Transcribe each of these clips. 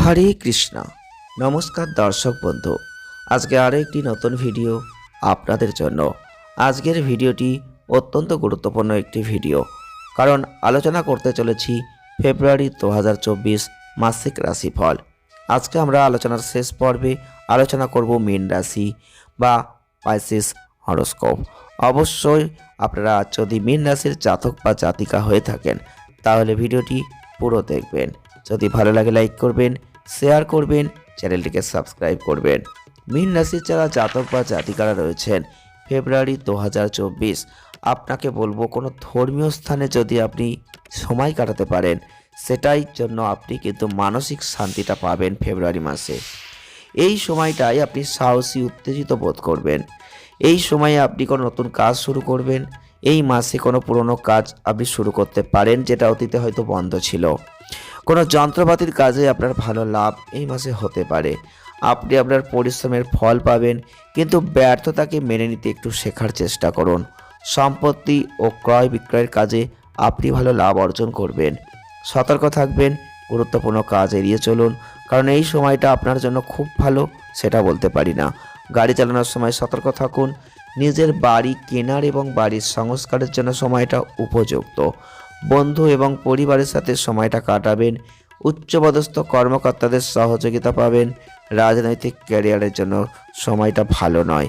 হরে কৃষ্ণা। নমস্কার দর্শক বন্ধু, আজকে আরও একটি নতুন ভিডিও আপনাদের জন্য। আজকের ভিডিওটি অত্যন্ত গুরুত্বপূর্ণ একটি ভিডিও, কারণ আলোচনা করতে চলেছি ফেব্রুয়ারি দু হাজার চব্বিশ মাসিক রাশিফল। আজকে আমরা আলোচনার শেষ পর্বে আলোচনা করব মীন রাশি বা পাইসিস হরোস্কোপ। অবশ্যই আপনারা যদি মীন রাশির জাতক বা জাতিকা হয়ে থাকেন, তাহলে ভিডিওটি পুরো দেখবেন। যদি ভালো লাগে লাইক করবেন শেয়ার করবেন, চ্যানেলটিকে সাবস্ক্রাইব করবেন। মীন রাশির যারা জাতক বা জাতিকারা রয়েছেন, ফেব্রুয়ারি দু হাজার চব্বিশ, আপনাকে বলব কোনো ধর্মীয় স্থানে যদি আপনি সময় কাটাতে পারেন, সেটাই জন্য আপনি কিন্তু মানসিক শান্তিটা পাবেন ফেব্রুয়ারি মাসে। এই সময়টায় আপনি সাহসী, উত্তেজিত বোধ করবেন। এই সময়ে আপনি কোনো নতুন কাজ শুরু করবেন। এই মাসে কোনো পুরনো কাজ আপনি শুরু করতে পারেন, যেটা অতীতে হয়তো বন্ধ ছিল। কোনো যন্ত্রপাতির কাজে আপনার ভালো লাভ এই মাসে হতে পারে। আপনি আপনার পরিশ্রমের ফল পাবেন, কিন্তু ব্যর্থতাকে মেনে নিতে একটু শেখার চেষ্টা করুন। সম্পত্তি ও ক্রয় বিক্রয়ের কাজে আপনি ভালো লাভ অর্জন করবেন। সতর্ক থাকবেন, গুরুত্বপূর্ণ কাজ এড়িয়ে চলুন, কারণ এই সময়টা আপনার জন্য খুব ভালো, সেটা বলতে পারি না। গাড়ি চালানোর সময় সতর্ক থাকুন, নিজের বাড়ি কেনার এবং বাড়ির সংস্কারের জন্য সময়টা উপযুক্ত। বন্ধু এবং পরিবারের সাথে সময়টা কাটাবেন, উচ্চপদস্থ কর্মকর্তাদের সহযোগিতা পাবেন, রাজনৈতিক ক্যারিয়ারের জন্য সময়টা ভালো নয়।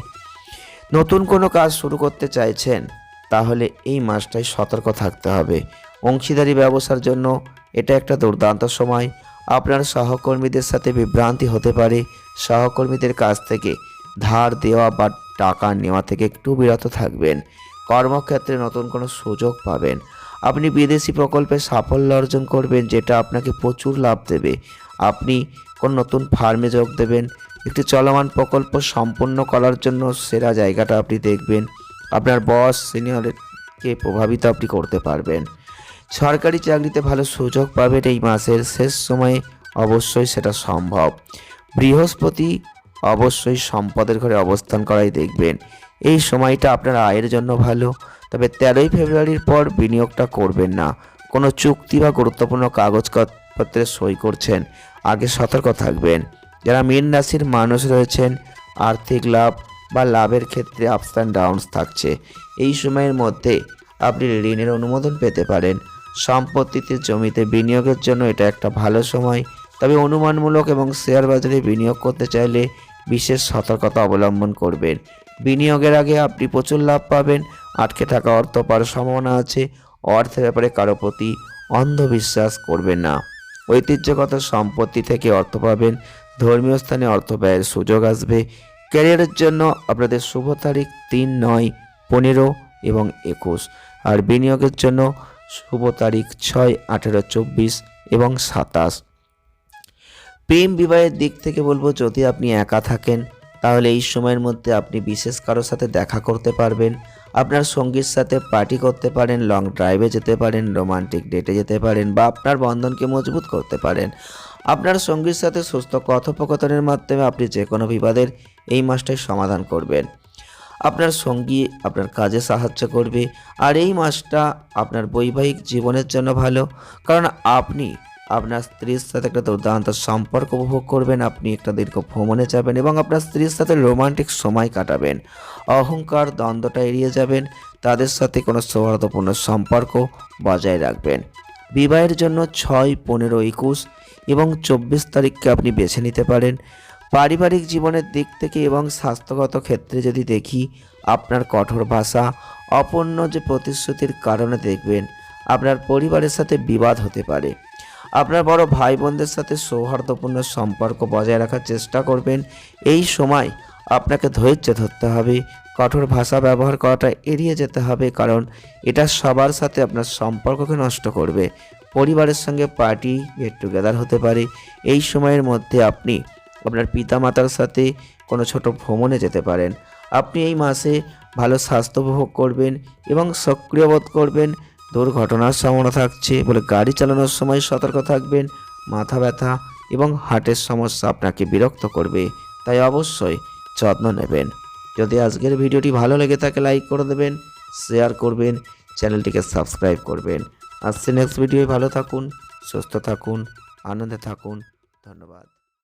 নতুন কোনো কাজ শুরু করতে চাইছেন, তাহলে এই মাসটায় সতর্ক থাকতে হবে। অংশীদারি ব্যবসার জন্য এটা একটা দুর্দান্ত সময়। আপনার সহকর্মীদের সাথে বিভ্রান্তি হতে পারে। সহকর্মীদের কাছ থেকে ধার দেওয়া বা টাকা নেওয়া থেকে একটু বিরত থাকবেন। কর্মক্ষেত্রে নতুন কোনো সুযোগ পাবেন। আপনি বিদেশি প্রকল্পে সাফল্য অর্জন করবেন, যেটা আপনাকে প্রচুর লাভ দেবে। আপনি কোন নতুন ফার্মে যোগ দেবেন, একটি চলমান প্রকল্প সম্পূর্ণ করার জন্য সেরা জায়গাটা আপনি দেখবেন। আপনার বস সিনিয়রকে প্রভাবিত আপনি করতে পারবেন। সরকারি চাকরিতে ভালো সুযোগ পাবেন এই মাসের শেষ সময়ে অবশ্যই সেটা সম্ভব। বৃহস্পতি অবশ্যই সম্পদের ঘরে অবস্থান করাই দেখবেন। এই সময়টা আপনার আয়ের জন্য ভালো তবে তেরোই ফেব্রুয়ারির পর বিনিয়োগটা করবেন না। কোনো চুক্তি বা গুরুত্বপূর্ণ কাগজপত্রে সই করছেন। আগে সতর্ক থাকবেন। যারা মীন রাশির মানুষ রয়েছেন, আর্থিক লাভ বা লাভের ক্ষেত্রে আপস অ্যান্ড ডাউনস থাকছে। এই সময়ের মধ্যে আপনি ঋণের অনুমোদন পেতে পারেন। সম্পত্তিতে, জমিতে বিনিয়োগের জন্য এটা একটা ভালো সময়। তবে অনুমানমূলক এবং শেয়ার বাজারে বিনিয়োগ করতে চাইলে বিশেষ সতর্কতা অবলম্বন করবেন। বিনিয়োগের আগে আপনি প্রচুর লাভ পাবেন। আটকে থাকা অর্থ পাওয়ার সম্ভাবনা আছে। অর্থের ব্যাপারে কারও প্রতি অন্ধবিশ্বাস করবেন না। ঐতিহ্যগত সম্পত্তি থেকে অর্থ পাবেন। ধর্মীয় স্থানে অর্থ ব্যয়ের সুযোগ আসবে। ক্যারিয়ারের জন্য আপনাদের শুভ তারিখ তিন নয়, পনেরো এবং একুশ। আর বিনিয়োগের জন্য শুভ তারিখ ছয়, আঠেরো, চব্বিশ এবং সাতাশ। প্রেম বিবাহের দিক থেকে বলব, যদি আপনি একা থাকেন তাহলে এই সময়ের মধ্যে আপনি বিশেষ কারোর সাথে দেখা করতে পারবেন। আপনার সঙ্গীর সাথে পার্টি করতে পারেন লং ড্রাইভে যেতে পারেন রোমান্টিক ডেটে যেতে পারেন বা আপনার বন্ধনকে মজবুত করতে পারেন। আপনার সঙ্গীর সাথে সুস্থ কথোপকথনের মাধ্যমে আপনি যে কোনো বিবাদের এই মাসটায় সমাধান করবেন। আপনার সঙ্গী আপনার কাজে সাহায্য করবে। আর এই মাসটা আপনার বৈবাহিক জীবনের জন্য ভালো। কারণ আপনি আপনার স্ত্রীর সাথে একটা দুর্দান্ত সম্পর্ক উপভোগ করবেন, আপনি একটা দীর্ঘ ভ্রমণে যাবেন এবং আপনার স্ত্রীর সাথে রোমান্টিক সময় কাটাবেন। অহংকার দ্বন্দ্বটা এড়িয়ে যাবেন, তাদের সাথে কোনো সৌহার্দ্যপূর্ণ সম্পর্ক বজায় রাখবেন। বিবাহের জন্য ছয়, পনেরো, একুশ এবং চব্বিশ তারিখকে আপনি বেছে নিতে পারেন। পারিবারিক জীবনের দিক থেকে এবং স্বাস্থ্যগত ক্ষেত্রে যদি দেখি, আপনার কঠোর ভাষা, অপূর্ণ যে প্রতিশ্রুতির কারণে দেখবেন, আপনার পরিবারের সাথে বিবাদ হতে পারে। আপনার বড় ভাই বোনদের সাথে সৌহার্দ্যপূর্ণ সম্পর্ক বজায় রাখার চেষ্টা করবেন। এই সময় আপনাকে ধৈর্য ধরতে হবে। কঠোর ভাষা ব্যবহার করাটা এড়িয়ে যেতে হবে কারণ এটা সবার সাথে আপনার সম্পর্ককে নষ্ট করবে। পরিবারের সঙ্গে পার্টি গেট টুগেদার হতে পারে। এই সময়ের মধ্যে আপনি আপনার পিতামাতার সাথে কোনো ছোট ভ্রমণে যেতে পারেন। আপনি এই মাসে ভালো স্বাস্থ্য উপভোগ করবেন এবং সক্রিয় বোধ করবেন। দুর্ঘটনার সম্ভাবনা থাকছে বলে গাড়ি চালানোর সময় সতর্ক থাকবেন, মাথা ব্যথা এবং হার্টের সমস্যা আপনাকে বিরক্ত করবে, তাই অবশ্যই যত্ন নেবেন। যদি আজকের ভিডিওটি ভালো লেগে থাকে, লাইক করে দেবেন, শেয়ার করবেন, চ্যানেলটিকে সাবস্ক্রাইব করবেন। আসছে নেক্সট ভিডিওয় ভালো থাকুন, সুস্থ থাকুন, আনন্দে থাকুন। ধন্যবাদ।